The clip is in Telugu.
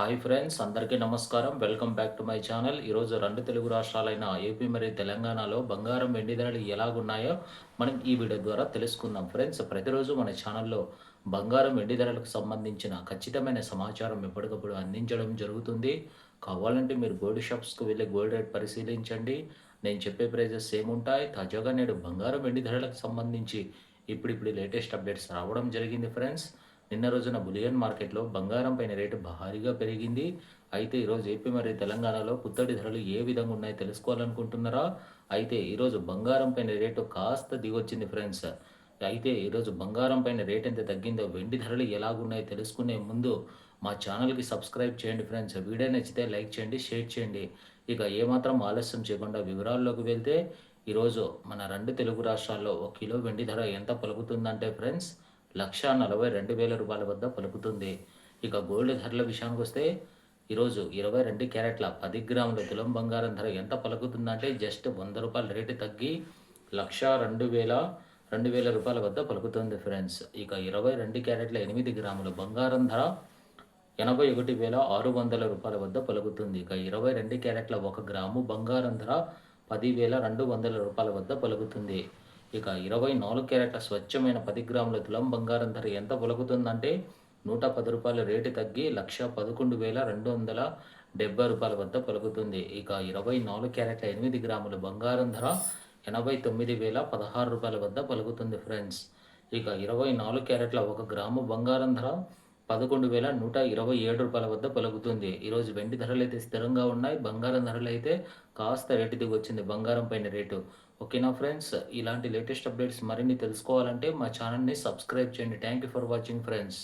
హాయ్ ఫ్రెండ్స్ అందరికీ నమస్కారం. Welcome back to my channel. ఈరోజు రెండు తెలుగు రాష్ట్రాలైన ఏపీ మరియు తెలంగాణలో బంగారం వెండి ధరలు ఎలాగున్నాయో మనం ఈ వీడియో ద్వారా తెలుసుకుందాం. ఫ్రెండ్స్ ప్రతిరోజు మన ఛానల్లో బంగారం వెండి ధరలకు సంబంధించిన ఖచ్చితమైన సమాచారం ఎప్పటికప్పుడు అందించడం జరుగుతుంది. కావాలంటే మీరు గోల్డ్ షాప్స్కి వెళ్ళి గోల్డ్ రేట్ పరిశీలించండి. నేను చెప్పే ప్రైజెస్ ఏముంటాయి తాజాగా నేడు బంగారం వెండి ధరలకు సంబంధించి ఇప్పుడిప్పుడు లేటెస్ట్ అప్డేట్స్ రావడం జరిగింది ఫ్రెండ్స్. నిన్న రోజున బులియన్ మార్కెట్లో బంగారం పైన రేటు భారీగా పెరిగింది. అయితే ఈరోజు ఏపీ మరియు తెలంగాణలో పుత్తడి ధరలు ఏ విధంగా ఉన్నాయో తెలుసుకోవాలనుకుంటున్నారా? అయితే ఈరోజు బంగారం పైన రేటు కాస్త దిగొచ్చింది ఫ్రెండ్స్. అయితే ఈరోజు బంగారం పైన రేట్ ఎంత తగ్గిందో వెండి ధరలు ఎలాగున్నాయో తెలుసుకునే ముందు మా ఛానల్కి సబ్స్క్రైబ్ చేయండి ఫ్రెండ్స్. వీడియో నచ్చితే లైక్ చేయండి షేర్ చేయండి. ఇక ఏమాత్రం ఆలస్యం చేయకుండా వివరాల్లోకి వెళ్తే ఈరోజు మన రెండు తెలుగు రాష్ట్రాల్లో ఒక కిలో వెండి ధర ఎంత పలుకుతుందంటే ఫ్రెండ్స్ లక్ష నలభై రెండు వేల రూపాయల వద్ద పలుకుతుంది. ఇక గోల్డ్ ధరల విషయానికి వస్తే ఈరోజు ఇరవై రెండు క్యారెట్ల పది గ్రాముల తులం బంగారం ధర ఎంత పలుకుతుందంటే జస్ట్ వంద రూపాయల రేటు తగ్గి లక్ష రెండు వేల రెండు వేల రూపాయల వద్ద పలుకుతుంది ఫ్రెండ్స్. ఇక ఇరవై రెండు క్యారెట్ల ఎనిమిది గ్రాముల బంగారం ధర ఎనభై ఒకటి వేల ఆరు వందల రూపాయల వద్ద పలుకుతుంది. ఇక ఇరవై రెండు క్యారెట్ల ఒక గ్రాము బంగారం ధర పదివేల రెండు వందల రూపాయల వద్ద పలుకుతుంది. ఇక ఇరవై నాలుగు క్యారెట్ల స్వచ్ఛమైన పది గ్రాముల తులం బంగారం ధర ఎంత పలుకుతుందంటే నూట పది రూపాయల రేటు తగ్గి లక్ష పదకొండు వేల రెండు వందల డెబ్బై రూపాయల వద్ద పలుకుతుంది. ఇక ఇరవై నాలుగు క్యారెట్ల ఎనిమిది గ్రాముల బంగారం ధర ఎనభై తొమ్మిది వేల పదహారు రూపాయల వద్ద పలుకుతుంది ఫ్రెండ్స్. ఇక ఇరవై నాలుగు క్యారెట్ల ఒక గ్రాము బంగారం ధర పదకొండు వేల నూట ఇరవై ఏడు రూపాయల వద్ద పలుకుతుంది. ఈరోజు వెండి ధరలు అయితే స్థిరంగా ఉన్నాయి. బంగారం ధరలు అయితే కాస్త రేటు దిగి వచ్చింది. బంగారం పైన రేటు ఓకేనా ఫ్రెండ్స్? ఇలాంటి లేటెస్ట్ అప్డేట్స్ మరిన్ని తెలుసుకోవాలంటే మా ఛానల్ని సబ్స్క్రైబ్ చేయండి. Thank you for watching friends.